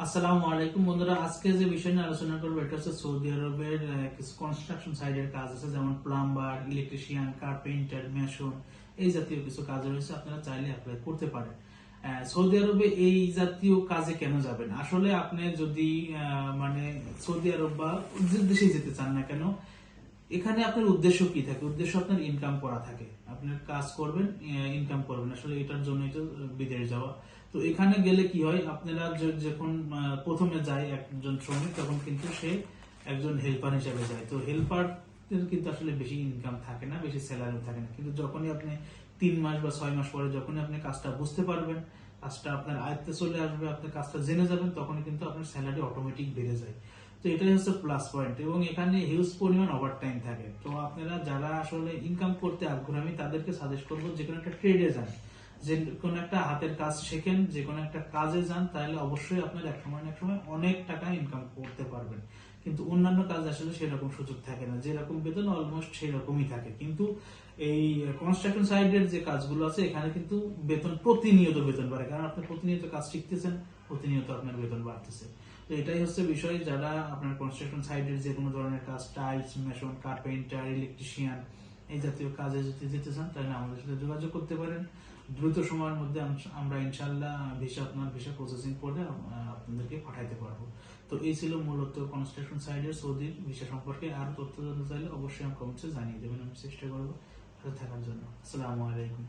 আসসালামু আলাইকুম বন্ধুরা, আজকে যে বিষয় নিয়ে আলোচনা করব এটা হচ্ছে সৌদি আরবের কিছু কনস্ট্রাকশন সাইডের কাজ আছে, যেমন প্লাম্বার ইলেকট্রিশিয়ান কার্পেন্টার মেশন এই জাতীয় কিছু কাজ রয়েছে, আপনারা চাইলে অ্যাপ্লাই করতে পারেন। সৌদি আরবে এই জাতীয় কাজে কেন যাবেন? আসলে আপনি যদি মানে সৌদি আরব বা দেশে যেতে চান না কেন, এখানে আপনার উদ্দেশ্য কি থাকে? উদ্দেশ্য আপনার ইনকাম করা থাকে। আপনার কাজ করবেন ইনকাম করবেন। আসলে এটার জন্যই তো বিদেশ যাওয়া। তো এখানে গেলে কি হয়? আপনারা যখন প্রথমে যায় একজন শ্রমিক, তখন কিন্তু সে একজন হেল্পার হিসেবে যায়। তো হেল্পার কিন্তু আসলে বেশি ইনকাম থাকে না, বেশি স্যালারি থাকে না। কিন্তু যখনই আপনি তিন মাস বা ছয় মাস পরে যখনই আপনি কাজটা বুঝতে পারবেন, কাজটা আপনার আয়ত্তে চলে আসবে, আপনি কাজটা জেনে যাবেন, তখনই কিন্তু আপনার স্যালারি অটোমেটিক বেড়ে যায়। তো এটাই হচ্ছে প্লাস পয়েন্ট এবং এখানে হিউজ পরিমাণ ওভার টাইম থাকে। তো আপনারা যারা আসলে ইনকাম করতে আগ্রহী তাদেরকে সাজেস্ট করব যে কোনো একটা ট্রেডে যান। যে কোনো একটা হাতের কাজ শেখেন, যে কোনো একটা কাজে যান, তাহলে অবশ্যই আপনার এক সময় এক সময় অনেক টাকা ইনকাম করতে পারবেন। কিন্তু অন্যান্য কাজ আসলে সেরকম সুযোগ থাকে না। যেরকম বেতন অলমোস্ট সেই রকমই থাকে। কিন্তু এই কনস্ট্রাকশন সাইডের যে কাজগুলো আছে, এখানে কিন্তু বেতন, প্রতিনিয়ত বেতন বাড়ে। কারণ আপনি প্রতিনিয়ত কাজ শিখতেছেন, প্রতিনিয়ত আপনার বেতন বাড়তেছে। তো এটাই হচ্ছে বিষয়। যারা আপনার কনস্ট্রাকশন সাইডের যে কোনো ধরনের কাজ টাইলস মেশন কার্পেন্টার ইলেকট্রিশিয়ান এই জাতীয় কাজে যদি যেতে চান, তাহলে আমাদের সাথে যোগাযোগ করতে পারেন। দ্রুত সময়ের মধ্যে আমরা ইনশাল্লাহ ভিসা আপনার ভিসা প্রসেসিং করে আপনাদেরকে পাঠাইতে পারব। তো এই ছিল মূলত কনস্ট্রাকশন সাইডের সৌদির ভিসা সম্পর্কে। আর তথ্য জানতে চাইলে অবশ্যই আমি কমেন্টসে জানিয়ে দেবেন, আমি চেষ্টা করব। থাকার জন্য। আসসালামু আলাইকুম।